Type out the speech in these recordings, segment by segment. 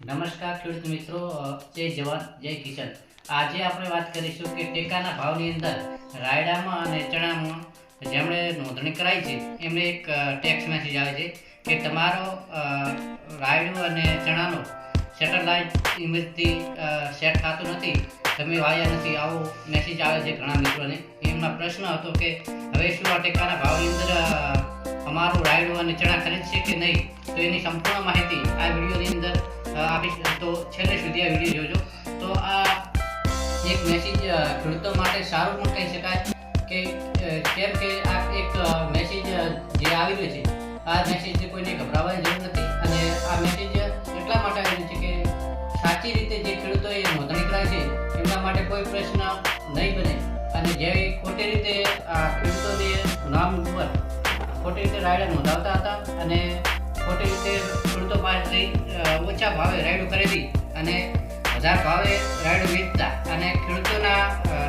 નમસ્કાર ખેડૂત મિત્રો જય જવાન, જય કિસાન. આજે આપણે વાત કરીશું કે ટેકાના ભાવની અંદર રાયડામાં અને ચણામાં જેમણે નોંધણી કરાવી છે, એમને એક ટેક્સ મેસેજ આવે છે કે તમારો રાયડું અને ચણાનો સેટેલાઇટ ઇમેજથી સેટ થતું નથી, તમે વાયા નથી. આવો મેસેજ આવે છે ઘણા મિત્રોને. એમનો પ્રશ્ન હતો કે હવે શું આ ટેકાના ભાવની અંદર અમારું રાયડું અને ચણા ખરીદશે કે નહીં? તો એની સંપૂર્ણ માહિતી આ વિડીયોની અંદર આપીશ તો છેલ્લે સુધી આ વીડિયો જોજો. તો આ એક મેસેજ ખેડૂતો માટે સારું પણ કહી શકાય કે કેમ કે આ એક મેસેજ જે આવી રહ્યો છે, આ મેસેજથી કોઈને ગભરાવાની જરૂર નથી. અને આ મેસેજ એટલા માટે આવી રહ્યો છે કે સાચી રીતે જે ખેડૂતોએ નોંધણી કરાવી છે, એમના માટે કોઈ પ્રશ્ન નહીં બને. અને જે ખોટી રીતે આ ખેડૂતોને નામ ઉપર ખોટી રીતે રાયડા નોંધાવતા હતા અને ખોટી રીતે પાસેથી ઓછા ભાવે રાયડું ખરીદી અને વધારે ભાવે રાયડું વેચતા અને ખેડૂતોના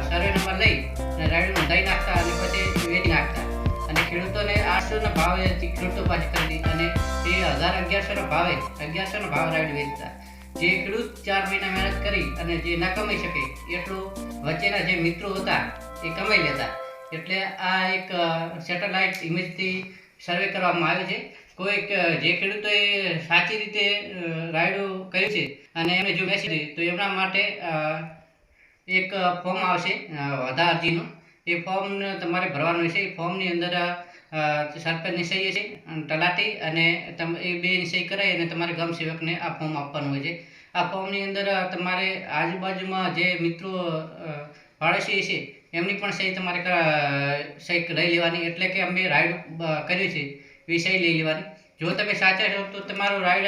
સર્વે નંબર લઈ અને રાયડું નોંધાઈ નાખતા અને પછી વેચી નાખતા. અને ખેડૂતોને આઠસોના ભાવે ખેડૂતો પાસે ખરીદી અને એ હજાર અગિયારસોના ભાવે, અગિયારસોના ભાવ રાયડું વેચતા. જે ખેડૂત ચાર મહિના મહેનત કરી અને જે ના કમાઈ શકે એટલું વચ્ચેના જે મિત્રો હતા એ કમાઈ લેતા. એટલે આ એક સેટેલાઇટ ઇમેજથી સર્વે કરવામાં આવે છે. કોઈક અ, જે ખેડૂતોએ સાચી રીતે રાયડું કર્યું છે અને એમને જો મેસેજ તો એમના માટે એક ફોર્મ આવશે વધા અરજીનું. એ ફોર્મ તમારે ભરવાનું છે એ ફોર્મની અંદર સરપંચની સહી છે તલાટી અને એ બેની સહી કરાવી અને તમારે ગામ સેવકને આ ફોર્મ આપવાનું હોય છે. આ ફોર્મની અંદર તમારે આજુબાજુમાં જે મિત્રો પાડોશી છે એમની પણ સહી તમારે સહી લઈ લેવાની. એટલે કે અમે રાઈડ કર્યું છે. સહી લઈ લેવાની. જો તમે સાચા છો તો તમારો રાઈડ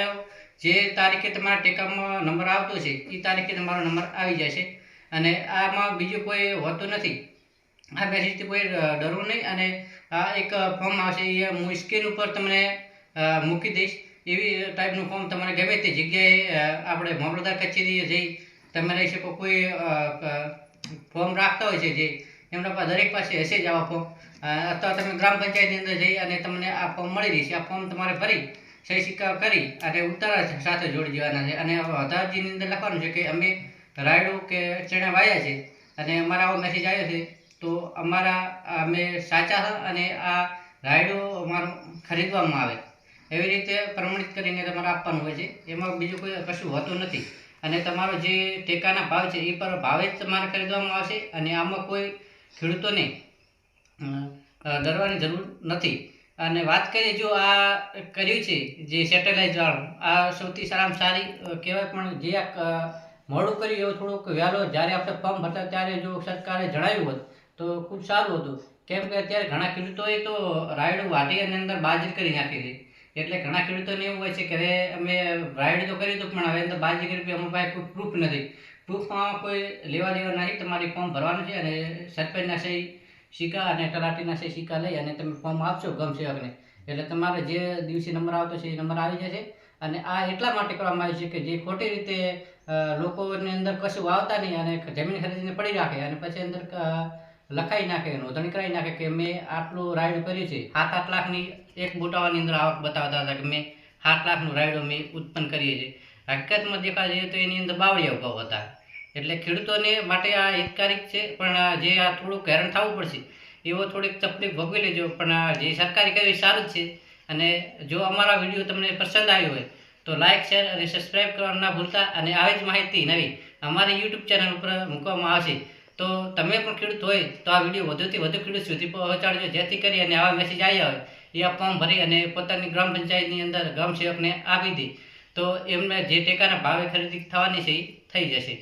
જે તારીખે તમારા ટેકામાં નંબર આવતો છે એ તારીખે તમારો નંબર આવી જશે. અને આમાં બીજું કોઈ હોતું નથી. આ મેસેજથી કોઈ ડરવું નહીં અને આ એક ફોર્મ આવશે, એ હું સ્ક્રીન ઉપર તમને મૂકી દઈશ. એવી ટાઈપનું ફોર્મ તમારે ગમે તે જગ્યાએ આપણે મામલતદાર કચેરીએ જઈ તમે લઈ શકો. કોઈ ફોર્મ રાખતા હોય છે જે એમના પાસે દરેક પાસે હશે જ આવા ફોર્મ અથવા તમે ગ્રામ પંચાયતની અંદર જઈ અને તમને આ ફોર્મ મળી રહેશે આ ફોર્મ તમારે ભરી, સહી સિક્કા કરી અને ઉતારા સાથે જોડી દેવાના છે. અને વધારજીની અંદર લખવાનું છે કે અમે રાયડું કે ચણા વાયા છે અને અમારા આવો મેસેજ આવ્યો છે, તો અમારા, અમે સાચા અને આ રાયડું અમારું ખરીદવામાં આવે. એવી રીતે પ્રમાણિત કરીને તમારે આપવાનું હોય છે. એમાં બીજું કોઈ કશું હોતું નથી. અને તમારો જે ટેકાના ભાવ છે, એ પર ભાવે જ તમારે ખરીદવામાં આવશે અને આમાં કોઈ ખેડૂતોને ડરવાની જરૂર નથી. અને વાત કરીએ જો આ કર્યું છે, જે સેટેલાઇટ વાળું, આ સૌથી સારામાં સારી કહેવાય પણ જે આ મોડું કર્યું એવું થોડુંક વહેલો જ્યારે આપણે પંપ હતા, ત્યારે જો સરકારે જણાવ્યું હોત, તો ખૂબ સારું હતું. કેમ કે અત્યારે ઘણા ખેડૂતોએ તો રાયડું વાટી અને અંદર બાજરી કરી નાખી હતી એટલે ઘણા ખેડૂતોને એવું હોય છે કે અમે રાયડું તો કરી હતું, પણ હવે અંદર બાજરી કરી અમારી પાસે કોઈ પ્રૂફ નથી. પ્રૂફમાં કોઈ લેવા દેવા નહીં, તમારી ફોર્મ ભરવાનું છે અને સરપંચના સહી સિક્કા અને તલાટીના સહી સિક્કા લઈ અને તમે ફોર્મ આપશો ગમશે અગને એટલે તમારે જે દિવસે નંબર આવતો છે એ નંબર આવી જશે અને આ એટલા માટે કરવામાં આવ્યું છે કે જે ખોટી રીતે લોકોની અંદર કશું વાવતા નહીં અને જમીન ખરીદીને પડી રાખે અને પછી અંદર લખાઈ નાખે, નોંધણી કરાવી નાખે કે મેં આટલું રાયડું કર્યું છે. સાત આઠ લાખની એક બોટાવાની અંદર આવક બતાવતા હતા કે મેં સાત લાખનું રાયડું મેં ઉત્પન્ન કરીએ છીએ. હકીકતમાં દેખવા જઈએ તો એની અંદર બાવળિયા ભાવ હતા. એટલે ખેડૂતોને માટે આ હિતકારક છે, પણ જે આ થોડુંક હેરાન થવું પડશે, એવો થોડીક તકલીફ ભોગવી લેજો, પણ આ જે સરકારી કર્યું એ સારું જ છે. અને જો અમારા વીડિયો તમને પસંદ આવ્યો હોય, તો લાઇક શેર અને સબસ્ક્રાઇબ કરવાનું ના ભૂલતા અને આવી જ માહિતી નવી અમારી યુટ્યુબ ચેનલ ઉપર મૂકવામાં આવશે. તો તમે પણ ખેડૂત હોય, તો આ વીડિયો વધુથી વધુ ખેડૂત સુધી પહોંચાડજો, જેથી કરી અને આવા મેસેજ આવ્યા હોય, એ આ ફોર્મ ભરી અને પોતાની ગ્રામ પંચાયતની અંદર ગ્રામ સેવકને આપી દે. તો એમને જે ટેકાના ભાવે ખરીદી થવાની છે એ થઈ જશે.